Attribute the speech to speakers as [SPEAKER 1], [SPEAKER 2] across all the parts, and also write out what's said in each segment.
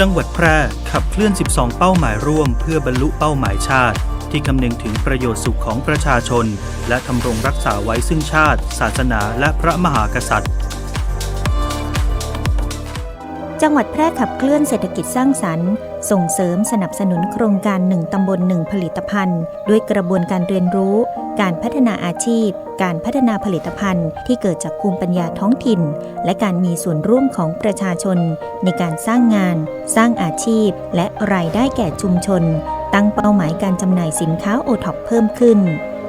[SPEAKER 1] จังหวัดแพร่ขับเคลื่อน 12 เป้าหมายร่วม เพื่อบรรลุเป้าหมายชาติ ที่คำนึงถึงประโยชน์สุขของประชาชน และทำรงรักษาไว้ซึ่งชาติ ศาสนา และพระมหากษัตริย์
[SPEAKER 2] จังหวัดแพร่ขับเคลื่อนเศรษฐกิจสร้างสรรค์ ส่งเสริมสนับสนุนโครงการ1ตำบล1ผลิตภัณฑ์ ด้วยกระบวนการเรียนรู้ การพัฒนาอาชีพ การพัฒนาผลิตภัณฑ์ที่เกิดจากภูมิปัญญาท้องถิ่น และการมีส่วนร่วมของประชาชน ในการสร้างงาน สร้างอาชีพ และรายได้แก่ชุมชน ตั้งเป้าหมายการจำหน่ายสินค้าโอท็อปเพิ่มขึ้น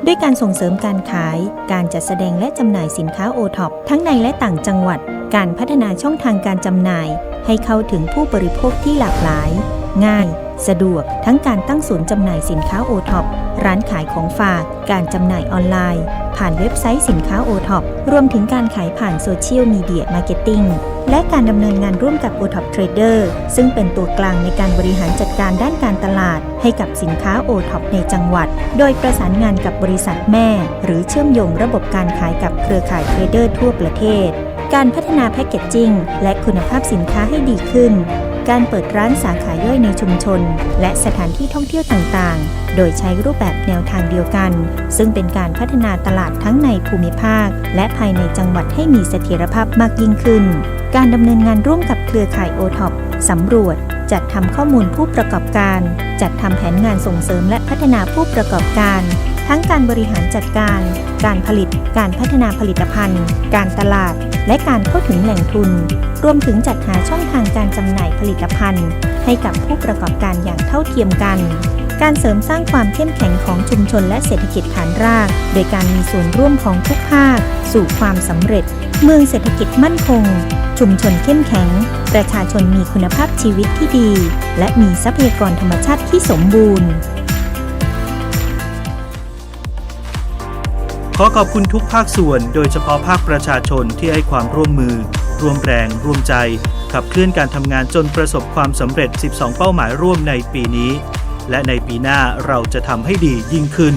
[SPEAKER 2] ด้วยการส่งเสริมการขาย การจัดแสดงและจำหน่ายสินค้าโอท็อปทั้งในและต่างจังหวัด การพัฒนาช่องทางการจำหน่าย ให้เข้าถึงผู้บริโภคที่หลากหลาย ง่าย สะดวก ทั้งการตั้งศูนย์จำหน่ายสินค้าโอท็อปร้านขายของฝาก การจำหน่ายออนไลน์ ผ่านเว็บไซต์สินค้าโอท็อปรวมถึงการขายผ่านโซเชียลมีเดียมาร์เก็ตติ้งและการดำเนินงานร่วมกับ o t o p Trader ซึ่งเป็นตัวกลางในการบริหารจัดการด้านการตลาด ให้กับสินค้า o t o p ในจังหวัด โดยประสานงานกับบริษัทแม่ หรือเชื่อมโยงระบบการขายกับเครือข่ายเทรดเดอร์ทั่วประเทศ การพัฒนาแพคเกจจิ้งและคุณภาพสินค้าให้ดีขึ้น การเปิดร้านสาขาย่อยในชุมชน และสถานที่ท่องเที่ยวต่างๆ โดยใช้รูปแบบแนวทางเดียวกัน ซึ่งเป็นการพัฒนาตลาดทั้งในภูมิภาค และภายในจังหวัดให้มีเสถียรภาพมากยิ่งขึ้น การดำเนินงานร่วมกับเครือข่ายโอท็อปสำรวจ จัดทำข้อมูลผู้ประกอบการ จัดทำแผนงานส่งเสริมและพัฒนาผู้ประกอบการ ทั้งการบริหารจัดการ การผลิต การพัฒนาผลิตภัณฑ์ การตลาด และการเข้าถึงแหล่งทุน รวมถึงจัดหาช่องทางการจำหน่ายผลิตภัณฑ์ ให้กับผู้ประกอบการอย่างเท่าเทียมกัน การเสริมสร้างความเข้มแข็งของชุมชนและเศรษฐกิจฐานราก โดยการมีส่วนร่วมของทุกภาค สู่ความสำเร็จ เมืองเศรษฐกิจมั่นคง ชุมชนเข้มแข็ง ประชาชนมีคุณภาพชีวิตที่ดี และมีทรัพยากรธรรมชาติที่สมบูรณ์
[SPEAKER 1] ขอขอบคุณทุกภาคส่วน โดยเฉพาะภาคประชาชนที่ให้ความร่วมมือ ร่วมแรง ร่วมใจ ขับเคลื่อนการทำงานจนประสบความสำเร็จ 12 เป้าหมายร่วมในปีนี้ และในปีหน้าเราจะทำให้ดียิ่งขึ้น